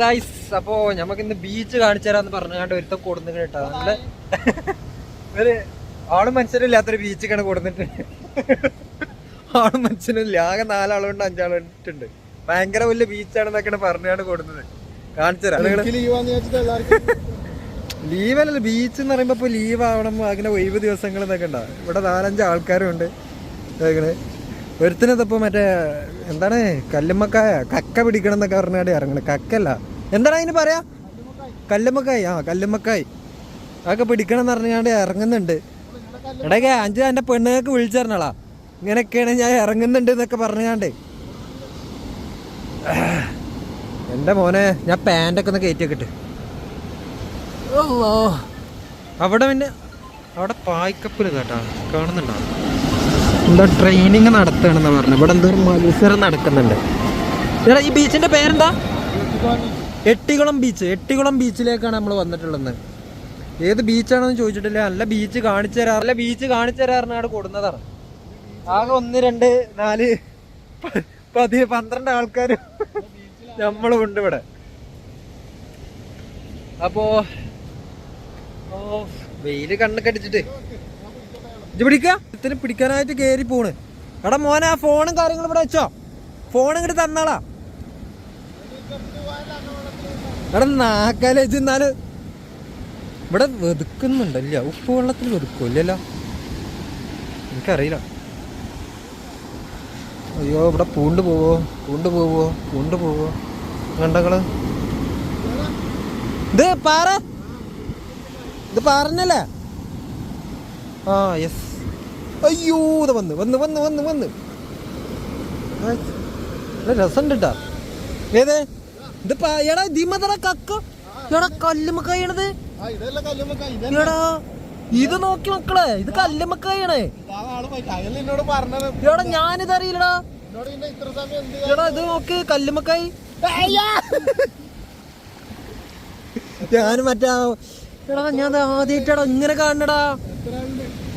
Guys അപ്പോ നമുക്ക് ഇന്ന് ബീച്ച് കാണിച്ചു തരാന്ന് പറഞ്ഞാണ്ട് ഒരുത്ത കൊടുന്നു കേട്ടോ നമ്മൾ ഒരു ആളും മനുഷ്യരില്ലാത്തൊരു ബീച്ചിക്കാണ് കൊടുന്നിട്ട്. ആളും മനുഷ്യനില്ല ആകെ നാലാളുണ്ട് അഞ്ചാളുണ്ട്. ഭയങ്കര വലിയ ബീച്ചാണെന്നൊക്കെയാണ് പറഞ്ഞാണ് കൊടുന്നത്. കാണിച്ചു തരാം ലീവല്ലല്ലോ ബീച്ച് എന്ന് പറയുമ്പോ ഇപ്പൊ ലീവ് ആവണം അങ്ങനെ ഒഴിവ് ദിവസങ്ങൾ എന്നൊക്കെ ഉണ്ടാവും. ഇവിടെ നാലഞ്ച് ആൾക്കാരുണ്ട്. ഇങ്ങനെ ഒരുത്തിനതപ്പോ മറ്റേ എന്താണ് കല്ലുമ്മക്കായ? കക്ക പിടിക്കണം എന്നൊക്കെ പറഞ്ഞാടി ഇറങ്ങണം. കക്കല്ല. എന്താണ് അതിന് പറയാ? കല്ലുമ്മക്കായ്. ആ കല്ലുമ്മക്കായ്. അതൊക്കെ പിടിക്കണം എന്ന് പറഞ്ഞാണ്ട് ഇറങ്ങുന്നുണ്ട്. എടക്കെ അഞ്ച് എന്റെ പെണ്ണുങ്ങൾക്ക് വിളിച്ചറിഞ്ഞാളാ. ഇങ്ങനെയൊക്കെയാണ് ഞാൻ ഇറങ്ങുന്നുണ്ട് എന്നൊക്കെ പറഞ്ഞാണ്ട് എന്റെ മോനെ ഞാൻ പാന്റൊക്കെ ഒന്ന് കയറ്റി വെക്കട്ടെ. അല്ലോ അവിടെ പിന്നെ അവിടെ പായ്ക്കപ്പിൽ കേട്ടാ. കാണുന്നുണ്ടോ? എന്താ ട്രെയിനിങ് നടത്തണെന്ന് പറഞ്ഞു ഇവിടെ എന്തോ മത്സരം നടക്കുന്നുണ്ട്. എടാ ഈ ബീച്ചിന്റെ പേരെന്താ? എട്ടികുളം ബീച്ച് എട്ടികുളം ബീച്ചിലേക്കാണ് നമ്മൾ വന്നിട്ടുള്ളത്. ഏത് ബീച്ചാണെന്ന് ചോദിച്ചിട്ടില്ല. നല്ല ബീച്ച് കാണിച്ചു തരാ നല്ല ബീച്ച് കാണിച്ചു തരാറിനാണ് കൊടുന്നതാണ്. ആകെ ഒന്ന് രണ്ട് നാല് പതി പന്ത്രണ്ട് ആൾക്കാർ നമ്മളും ഉണ്ട് ഇവിടെ. അപ്പോ ഓ വെയിൽ കണ്ണൊക്കെ അടിച്ചിട്ട്. ഇത് പിടിക്ക. ഇതിന് പിടിക്കാനായിട്ട് കേറി പോണ്. എടാ മോനെ ആ ഫോണും കാര്യങ്ങളും ഇവിടെ വെച്ചോ. ഫോൺ ഇങ്ങോട്ട് തന്നാളാ. എടാ നാക്കാലേ ചെന്നാൽ ഇവിടെ വെതുക്കുന്നുണ്ടല്ല. ഉപ്പ് വെള്ളത്തിൽ വെതുക്കില്ലല്ലോ എനിക്കറിയില്ല. അയ്യോ ഇവിടെ പൂണ്ട് പോവോ? പൂണ്ട് പോവോ? പൂണ്ട് പോവോ? കണ്ടങ്ങൾ. ഇത് പാറ. ഇത് പറഞ്ഞല്ലേ ആ യെസ് അയ്യോ ഇത് വന്ന് വന്ന് വന്ന് വന്ന് വന്ന്. രസമുണ്ട് കേട്ടാ ഏത്? ഇതിപ്പോ എടാ ദിമതറ കക്ക. എടാ കല്ലുമക്കായണത് എടാ ഇത് നോക്കി മക്കളെ ഇത് കല്ലുമക്കായണേ എടാ ഞാനിത് അറിയില്ലടാ. എടാ ഇത് നോക്ക് കല്ലുമക്കായി ഞാൻ മറ്റാ എടാ ഞാൻ ആദ്യമായിട്ടാടാ ഇങ്ങനെ കാണണടാ.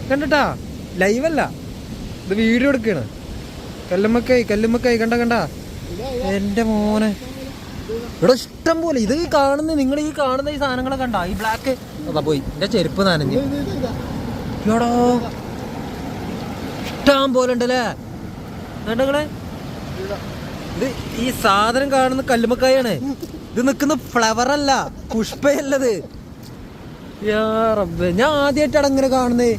കണ്ടട്ടാ? ലൈവല്ല. ഇത് വീഡിയോ എടുക്കാണ്. കല്ലുമ്മക്കായി കല്ലുമ്മക്കായി. കണ്ട കണ്ട. എന്റെ മോനെ. ഇവിടെ ഇഷ്ടം പോലെ. ഇത് കാണുന്ന നിങ്ങൾ ഈ കാണുന്ന ഈ സാധനങ്ങളെ കണ്ട? ഈ ബ്ലാക്ക് അതാ പോയി. എന്റെ ചെരുപ്പ് നനഞ്ഞ്. ഇഷ്ടം പോലെ ഉണ്ടല്ലേ? കണ്ടങ്ങളെ ഇത് ഈ സാധനം കാണുന്ന കല്ലുമ്മക്കായാണ്. ഇത് നിൽക്കുന്ന ഫ്ലവർ അല്ല പുഷ്പയല്ലത്. ഞാൻ ആദ്യമായിട്ടാണ് ഇങ്ങനെ കാണുന്നേ.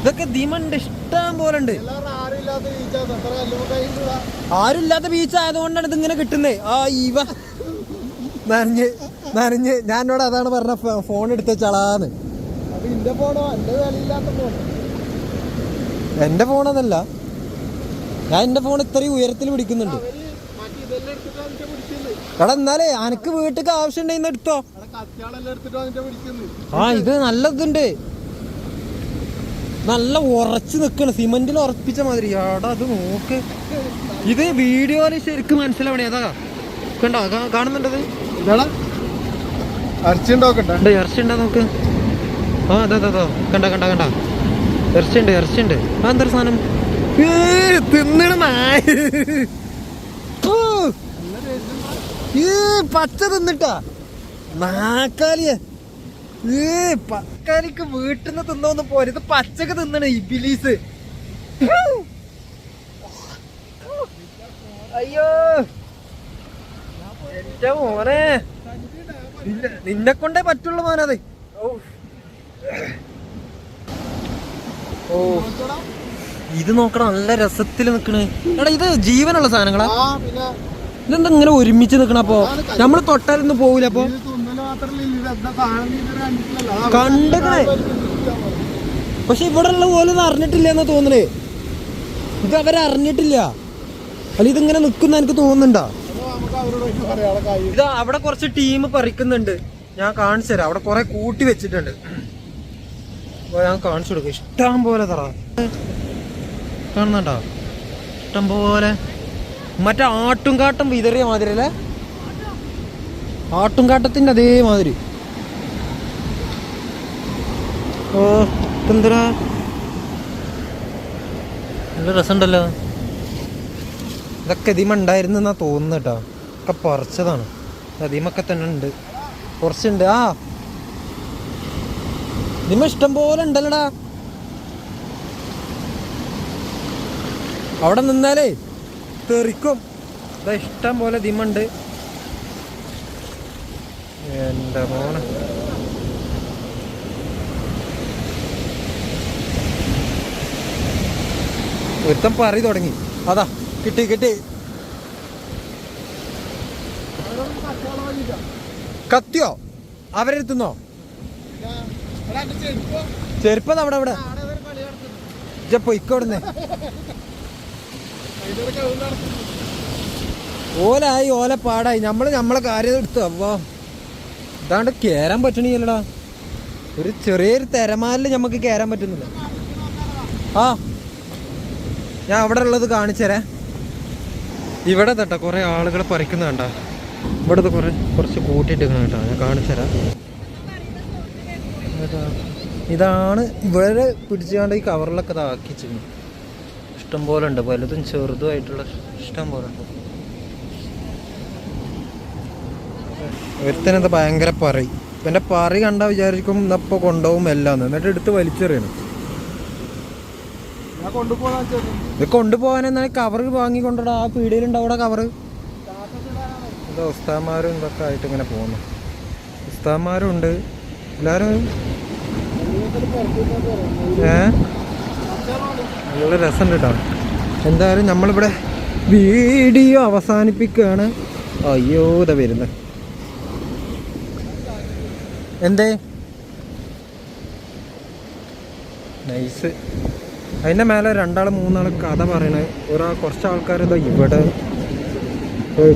ഇതൊക്കെ ദിമുണ്ട് ഇഷ്ടം പോലെ ഉണ്ട് ആരുമില്ലാത്ത ബീച്ചാ ആയതുകൊണ്ടാണ് ഇത് ഇങ്ങനെ കിട്ടുന്നേ. ആ ഇവ. നനഞ്ഞ് നനഞ്ഞ്. ഞാൻ എന്നോട് അതാണ് പറഞ്ഞ ഫോൺ എടുത്ത ചളാന്ന് എന്റെ ഫോൺ അതല്ല ഞാൻ എന്റെ ഫോൺ ഇത്രയും ഉയരത്തിൽ പിടിക്കുന്നുണ്ട്. എടാ എന്നാലേ അനക്ക് വീട്ടിക്ക് ആവശ്യം ഉണ്ടെന്ന് എടുത്തോ. ആ ഇത് നല്ലതുണ്ട്. നല്ല ഉറച്ചു നിൽക്കണം സിമെന്റിൽ ഉറപ്പിച്ച മാതിരി. എടാ അത് നോക്ക്. ഇത് വീഡിയോയിൽ ശരിക്കും മനസ്സിലാവണേ. അതാ. കണ്ടോ? കാണുന്നുണ്ടത്. ഇതാടാ. ഇറച്ചിണ്ടോ നോക്ക്. ആ അതെ അതെ കണ്ട കണ്ട കണ്ട. ഇറച്ചിണ്ട് ഇറച്ചിണ്ട് ആ എന്തൊരു സാധനം? തിന്നണ ഓ, പച്ച തിന്നിട്ടാ. നാക്കാലിയ. ഏ പക്കാലിക്ക് വീട്ടിൽ നിന്ന് തിന്നോന്ന് പോരത് ഇത് പച്ചക്ക് തിന്നണ ഇബിലീസ്. അയ്യോ. എന്റെ മോനെ. നിന്നെ- കൊണ്ടേ പറ്റുള്ളൂ മോനത്. ഓ. ഇത് നോക്കണം നല്ല രസത്തിൽ നിക്കണേ. എടാ ഇത് ജീവനുള്ള സാധനങ്ങളാ. ഇതെന്താ ഇങ്ങനെ ഒരുമിച്ച് നിക്കണ അപ്പൊ? നമ്മൾ തൊട്ടാലൊന്നും പോവില്ല അപ്പൊ? കണ്ടക്കണേ. പക്ഷെ ഇവിടെ ഉള്ള പോലെ ഒന്നും അറിഞ്ഞിട്ടില്ല എന്നാ തോന്നണേ. ഇത് അവരറിഞ്ഞിട്ടില്ല അല്ല ഇതിങ്ങനെ നിക്കുന്ന എനിക്ക് തോന്നുന്നുണ്ടാ? ഇത് അവിടെ കുറച്ച് ടീം പറിക്കുന്നുണ്ട്. ഞാൻ കാണിച്ചു തരാം. അവിടെ കുറെ കൂട്ടി വെച്ചിട്ടുണ്ട്. അപ്പോൾ ഞാൻ കാണിച്ചു കൊടുക്കും. ഇഷ്ടം പോലെ തറ. കാണുന്നുണ്ടോ? ഇഷ്ടം പോലെ. മറ്റേ ആട്ടും കാട്ടും വിതറിയ മാതിരി അല്ലേ ആട്ടുംകാട്ടത്തിന്റെ അതേമാതിരി. ഓ എന്തിനാ നല്ല രസമുണ്ടല്ലോ. ഇതൊക്കെ ഇതിമുണ്ടായിരുന്നു എന്നാ തോന്നുന്നു കേട്ടോ. ഒക്കെ പറിച്ചതാണ്. അതിമൊക്കെ തന്നെ ഉണ്ട്. കുറച്ചുണ്ട്. ആ. നിമ ഇഷ്ടം പോലെ ഉണ്ടല്ലടാ. അവിടെ നിന്നാലേ തെറിക്കും. ഇതാ ഇഷ്ടം പോലെ ദിമുണ്ട് എന്റെ മോനെ. ഒരുത്തം പറി തുടങ്ങി. അതാ കിട്ടി കിട്ടി. കത്തിയോ? അവരെത്തുന്നോ ചെരുപ്പ ഒരാൾക്ക് അവിടെ. പൊയ്ക്കോടുന്നേ. ഓലായി ഓല പാടായി. നമ്മൾ നമ്മളെ കാര്യം എടുത്തു അപ്പോ ഇതാണ്ട് കയറാൻ പറ്റണില്ലടാ ഒരു ചെറിയൊരു തിരമാലിൽ നമുക്ക് കയറാൻ പറ്റുന്നില്ല. ആ ഞാൻ അവിടെ ഉള്ളത് കാണിച്ചരേ. ഇവിടെ തട്ട കുറേ ആളുകളെ പറിക്കുന്ന കണ്ട. ഇവിടെ കുറേ കുറച്ച് കൂട്ടിയിട്ട് കേട്ടോ ഞാൻ കാണിച്ചുതരാം തരാം ഇതാണ് ഇവിടെ പിടിച്ചുകൊണ്ട് ഈ കവറിലൊക്കെ ഇതാക്കിച്ചിരുന്നു ഇഷ്ടം പോലെ ഉണ്ട് വലുതും ചെറുതുമായിട്ടുള്ള ഇഷ്ടം പോലെ ഉണ്ട്. ഒരുത്തനത് ഭയങ്കര പറി. എന്റെ പറി കണ്ടാ വിചാരിക്കും ഇന്നപ്പോ കൊണ്ടുപോകും എല്ലാം എന്നിട്ട് എടുത്ത് വലിച്ചെറിയണം. ഇത് കൊണ്ടുപോകാൻ എന്നാൽ കവർ വാങ്ങിക്കൊണ്ടോ ആ പീടിയിലുണ്ടാവും അവിടെ കവറ്. ഇത് ഉസ്താമാരും ഇതൊക്കെ ആയിട്ട് ഇങ്ങനെ പോകുന്നു. ഉസ്താമാരും ഉണ്ട് എല്ലാവരും ഏ? നല്ല രസമുണ്ട് കേട്ടോ എന്തായാലും നമ്മളിവിടെ വീഡിയോ അവസാനിപ്പിക്കുകയാണ്. അയ്യോ ഇതാ വരുന്നത് എന്തേ? നൈസ്. അതിന്റെ മേലെ രണ്ടാൾ മൂന്നാൾ കഥ പറയണേ. ഒരാൾ കുറച്ച് ആൾക്കാർ ഇതാ ഇവിടെ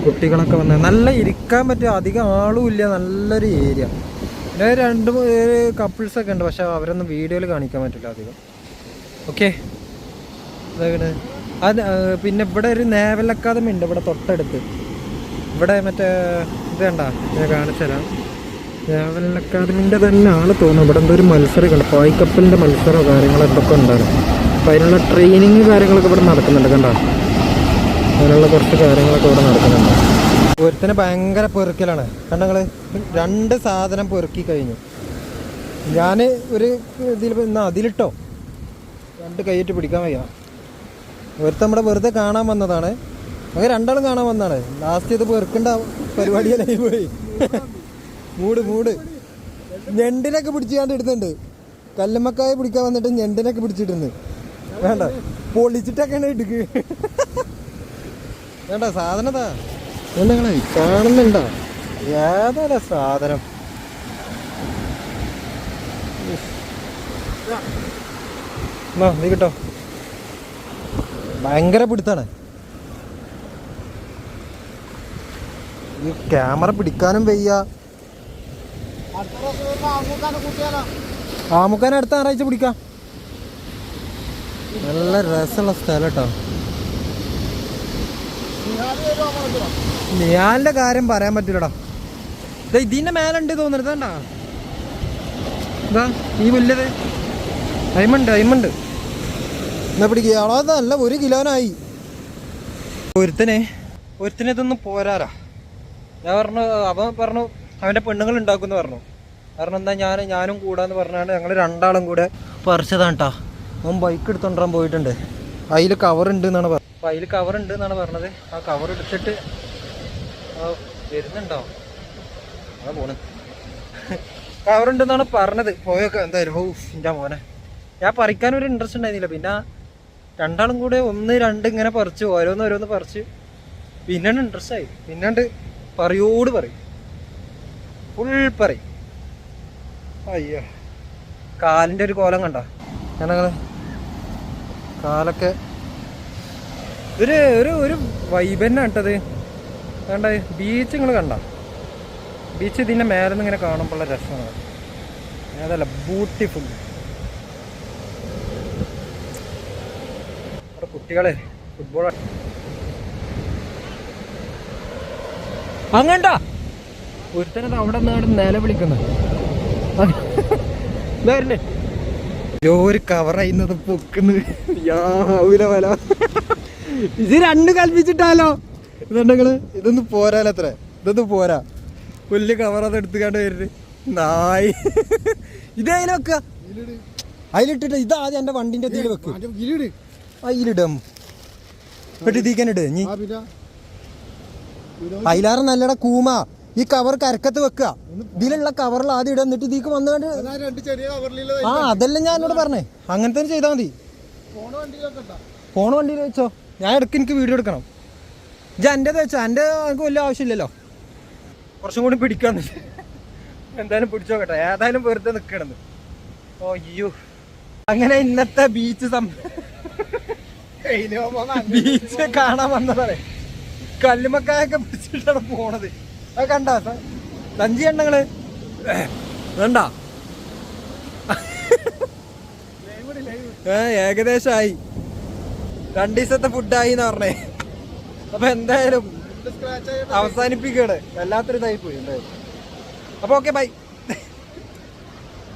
കുട്ടികളൊക്കെ വന്നത് നല്ല ഇരിക്കാൻ പറ്റിയ അധികം ആളും ഇല്ല. നല്ലൊരു ഏരിയ. പിന്നെ രണ്ട് കപ്പിൾസൊക്കെ ഉണ്ട്. പക്ഷെ അവരൊന്നും വീഡിയോയിൽ കാണിക്കാൻ പറ്റില്ല അധികം. ഓക്കെ. അത് പിന്നെ ഇവിടെ ഒരു നേവൽ അക്കാദമി ഉണ്ട്. ഇവിടെ തൊട്ടടുത്ത്. ഇവിടെ മറ്റേ ഇത് കണ്ട? ഞാൻ കാണിച്ചുതരാം നേവൽ അക്കാദമിന്റെ തന്നെ ആണ് തോന്നുന്നു ഇവിടെ എന്തോ ഒരു മത്സരം ഉണ്ട് പായ്ക്കപ്പലിന്റെ മത്സരമോ കാര്യങ്ങളോ എന്തൊക്കെ ഉണ്ടാകും അപ്പം അതിനുള്ള ട്രെയിനിങ് കാര്യങ്ങളൊക്കെ ഇവിടെ നടക്കുന്നുണ്ട് കണ്ടോ? അതിനുള്ള കുറച്ച് കാര്യങ്ങളൊക്കെ ഇവിടെ നടക്കുന്നുണ്ട്. ഒരുത്തിന് ഭയങ്കര പെറുക്കലാണ്. കണ്ടങ്ങൾ രണ്ട് സാധനം പെറുക്കി കഴിഞ്ഞു. ഞാൻ ഒരു ഇതിൽ എന്നാൽ അതിലിട്ടോ. രണ്ട് കൈയിട്ട് പിടിക്കാൻ വയ്യ. ഒരുത്ത നമ്മുടെ വെറുതെ കാണാൻ വന്നതാണ്. അങ്ങനെ രണ്ടാളും കാണാൻ വന്നതാണ്. ലാസ്റ്റ് ഇത് പെറുക്കേണ്ട പരിപാടിയല്ലേ പോയി? മൂട് മൂട്. ഞണ്ടിനൊക്കെ പിടിച്ചാണ്ട് ഇടുന്നുണ്ട്. കല്ലുമ്മക്കായ പിടിക്കാൻ വന്നിട്ട് ഞണ്ടിനൊക്കെ പിടിച്ചിട്ടുണ്ട് വേണ്ട. പൊളിച്ചിട്ടൊക്കെയാണ് ഇടുക്ക്. വേണ്ട സാധനതാ നിങ്ങളെ കാണുന്നുണ്ടോ? ഏതാ സാധനം. നീ കിട്ടോ? ഭയങ്കര പിടുത്താണ്. ഈ ക്യാമറ പിടിക്കാനും വയ്യ. ആമുക്കാൻ അടുത്ത ഞായറാഴ്ച പിടിക്കാം. നല്ല രസമുള്ള സ്ഥലം കേട്ടോ. നിയാലിന്റെ കാര്യം പറയാൻ പറ്റില്ലടാ. ഇതിന്റെ മേലുണ്ട് തോന്നരുത് കണ്ടാ? ഇതാ ഈ വലിയത് അയിമുണ്ട് അയിമുണ്ട്. എന്നാ പിടിക്കുക അളവല്ല ഒരു കിലോനായി. ഒരുത്തനെ ഒരുത്തനെ ഇതൊന്നും പോരാറാ ഞാൻ പറഞ്ഞു അവൻ പറഞ്ഞു അവന്റെ പെണ്ണുങ്ങൾ ഉണ്ടാക്കുമെന്ന് പറഞ്ഞു. കാരണം എന്താ ഞാൻ ഞാനും കൂടാന്ന് പറഞ്ഞാണ് ഞങ്ങൾ രണ്ടാളും കൂടെ പറിച്ചതാണ് കേട്ടോ അവൻ ബൈക്ക് എടുത്തോണ്ടാൻ പോയിട്ടുണ്ട്. അതിൽ കവർ ഉണ്ട് എന്നാണ് പറഞ്ഞത്. അപ്പോൾ അതിൽ കവർ ഉണ്ട് എന്നാണ് പറഞ്ഞത്. ആ കവർ എടുത്തിട്ട് വരുന്നുണ്ടോ? അതാ പോണ്. കവർ ഉണ്ടെന്നാണ് പറഞ്ഞത്. പോയൊക്കെ എന്തായാലും. ഓ എന്റെ മോനെ. ഞാൻ പറിക്കാൻ ഒരു ഇൻട്രസ്റ്റ് ഉണ്ടായിരുന്നില്ല. പിന്നെ രണ്ടാളും കൂടെ ഒന്ന് രണ്ട് ഇങ്ങനെ പറിച്ചു ഓരോന്ന് ഓരോന്ന് പറിച്ച് പിന്നെയാണ് ഇൻട്രസ്റ്റ് ആയി. പിന്നാണ്ട് പറയോട് പറയും. ഫുൾ പറയും അയ്യോ. കാലിന്റെ ഒരു കോലം കണ്ട? ഞാനങ്ങനെ കാലൊക്കെ ഒരു ഒരു ഒരു വൈബ് തന്നെ കേട്ടത് വേണ്ട ബീച്ച് നിങ്ങൾ കണ്ട? ബീച്ച് ഇതിന്റെ മേലെ നിന്ന് ഇങ്ങനെ കാണുമ്പോഴുള്ള രസമാണ്. അതല്ല ബ്യൂട്ടിഫുൾ കുട്ടികളെ ഫുട്ബോൾ അങ്ങണ്ട? ഒരുത്തനത് അവിടെ നിന്നാണ് നില വിളിക്കുന്നത് ഒരു കവറയുന്നത് പൊക്കുന്നത് യാവില വല. ഇത് രണ്ട് കൽപ്പിച്ചിട്ടാലോ? ഇതുണ്ടെങ്കിൽ ഇതൊന്നും പോരാലോ അത്ര. ഇതൊന്നും പോരാ. പുല്ല് കവറത് എടുത്തുകൊണ്ട് വരുന്നത് നായി. ഇത് വെക്ക? വെക്കുക. അതിലിട്ടിട്ട് ഇത് ആദ്യം എന്റെ വണ്ടിന്റെ തീയിൽ വെക്ക്. അതിലിടും എന്നിട്ട് ഇതിക്കനിട് നീ അതിലാറ് നല്ലട കൂമ. ഈ കവർ കരക്കത്ത് വെക്കുക. ഇതിലുള്ള കവറിൽ ആദ്യം ഇടുക. എന്നിട്ട് ഇതിക്ക് വന്നുകൊണ്ട് കണ്ട് ആ അതെല്ലാം ഞാൻ എന്നോട് പറഞ്ഞേ. അങ്ങനെ തന്നെ ചെയ്താൽ മതി. ഫോൺ വണ്ടിയിൽ വെച്ചോ. ഞാൻ ഇടയ്ക്ക് എനിക്ക് വീഡിയോ എടുക്കണം. ഇത് എന്റെത് വെച്ചോ. എന്റെ എനിക്ക് വലിയ ആവശ്യമില്ലല്ലോ. കുറച്ചും കൂടി പിടിക്കാന്ന് എന്തായാലും പിടിച്ചോക്കട്ടെ ഏതായാലും വെറുതെ നിൽക്കണമെന്ന് ഓ അയ്യോ. അങ്ങനെ ഇന്നത്തെ ബീച്ച് സം ബീച്ച് കാണാൻ വന്നതാണ് കല്ലുമക്കായൊക്കെ പിടിച്ചിട്ടാണ് പോണത്. അത് കണ്ട സഞ്ചി കണ്ടങ്ങൾ വേണ്ട. ഏ ഏകദേശമായി രണ്ടു ദിവസത്തെ ഫുഡായി എന്ന് പറഞ്ഞേ. അപ്പൊ എന്തായാലും അവസാനിപ്പിക്കണേ. വല്ലാത്തൊരു ഇതായി പോയി എന്തായാലും. അപ്പൊ ഓക്കെ ബൈ